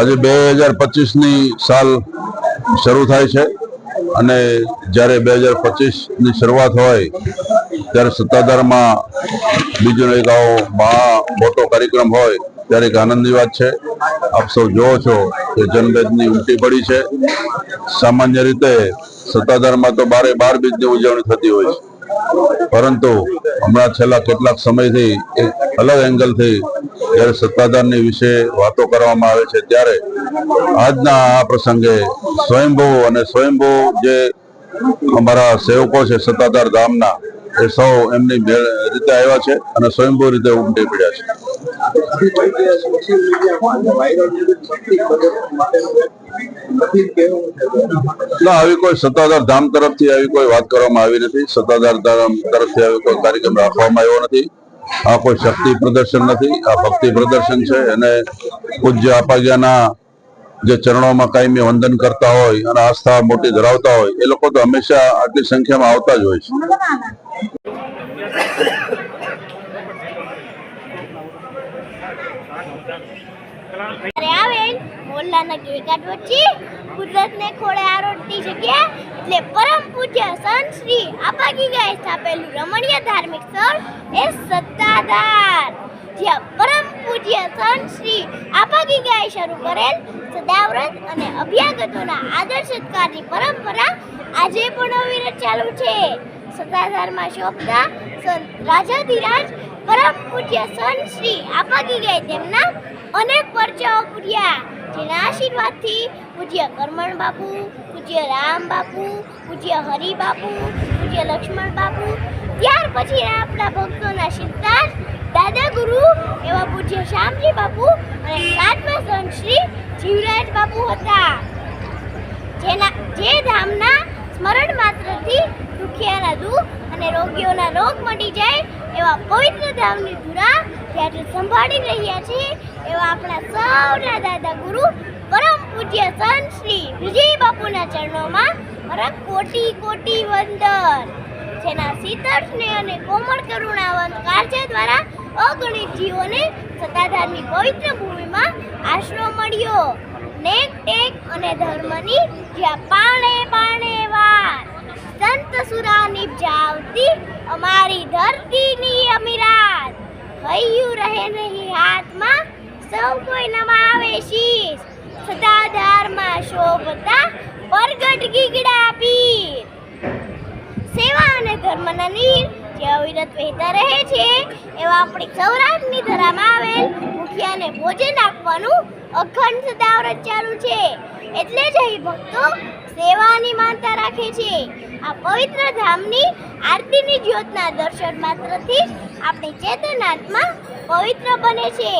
આજે બે હજાર પચીસની સાલ શરૂ થાય છે અને જ્યારે બે હજાર પચીસની શરૂઆત હોય ત્યારે સત્તાધારમાં બીજો એક આવો મહા મોટો કાર્યક્રમ હોય ત્યારે એક આનંદની વાત છે. આપ સૌ જોવો છો કે જનબેદની ઉલટી પડી છે. સામાન્ય રીતે સત્તાધારમાં તો બારે બાર બીજની ઉજવણી થતી હોય છે. પરંતુ હમણાં છેલ્લા કેટલાક સમયથી એક અલગ એંગલથી જ્યારે સત્તાધારની વિશે વાતો કરવામાં આવે છે ત્યારે આજના આ પ્રસંગે સ્વયંભૂ અને સ્વયંભૂ જે અમારા સેવકો છે સત્તાધાર ધામના એ સૌ એમની રીતે આવ્યા છે અને સ્વયંભૂ રીતે ઉમટી પડ્યા છે. ના, આવી કોઈ સત્તાધાર ધામ તરફથી આવી કોઈ વાત કરવામાં આવી નથી. સત્તાધાર ધામ તરફથી આવી કોઈ કાર્યક્રમ રાખવામાં આવ્યો નથી. આ કોઈ શક્તિ પ્રદર્શન નથી, આ ભક્તિ પ્રદર્શન છે અને પૂજ્ય અપાગ્યાના જે ચરણોમાં કાયમી વંદન કરતા હોય અને આસ્થા મોટી ધરાવતા હોય, એ લોકો તો હંમેશા આટલી સંખ્યામાં આવતા જ હોય છે. મોલ્લાના કેકાટ વચ્ચે કુદરતને ખોળે આરોટતી જગ્યા, એટલે પરમ પૂજ્ય સંત શ્રી આપાગી ગાય સ્થાપેલું રમણીય ધાર્મિક સ્થળ એ સત્તાધાર જ્યાં પરમ પૂજ્ય સંત શ્રી આપાગી ગાય શરૂ કરેલ સદાવ્રત અને અભ્યાગતોના આદર સત્કારની પરંપરા આજે પણ અવિરત ચાલુ છે. સત્તાધારમાં શોભતા સંત રાજાધિરાજ, પરમ પૂજ્ય સંત શ્રી આપાગી ગાય તેમના અનેક પરચાઓ પૂર્યા. જેના આશીર્વાદથી પૂજ્ય કરમણ બાપુ, પૂજ્ય રામ બાપુ, પૂજ્ય હરિ બાપુ, પૂજ્ય લક્ષ્મણ બાપુ, ત્યાર પછી આપણા ભક્તોના દાદા ગુરુ, એવા પૂજ્ય શ્યામજી બાપુ અને સાતમા સંત શ્રી જીવરાજ બાપુ હતા. જેના, જે ધામના સ્મરણ માત્રથી દુખિયાના દુઃખ અને રોગીઓના રોગ મટી જાય એવા પવિત્ર ધામની ધુરા ત્યાંથી સંભાળી રહ્યા છે એવા આપણા સૌના દાદા ગુરુ, પરમ પૂજ્ય સંત શ્રી વિજય બાપુના ચરણોમાં મારા કોટી કોટી વંદન. જેના શીતળ સ્નેહ અને કોમળ કરુણાવંત કાર્ય દ્વારા અગણિત સત્તાધારની પવિત્ર ભૂમિમાં આશરો મળ્યો. નેક ટેક અને ધર્મની જ્યાં પાણે પાણે વાર. સંત સુરા નિપજાવતી અમારી ધરતીની અમીરાત. હૈયું રહે નહીં હાથમાં, સૌ કોઈ નમાવે શીશ. સદાધારમાં શોભતા પરગટ ગીગડા પીર. સેવા અને ધર્મના નીર જે અવિરત વહેતા રહે છે, એવા આપણી સૌરાષ્ટ્રની ધરામાં આવેલ મુખિયાને ભોજન આપવાનું અખંડ સદાવ્રત ચાલુ છે. એટલે જ અહીં ભક્તો સેવાની માનતા રાખે છે. આ પવિત્ર ધામની આરતીની જ્યોતના દર્શન માત્રથી આપણી ચેતન આત્મા પવિત્ર બને છે.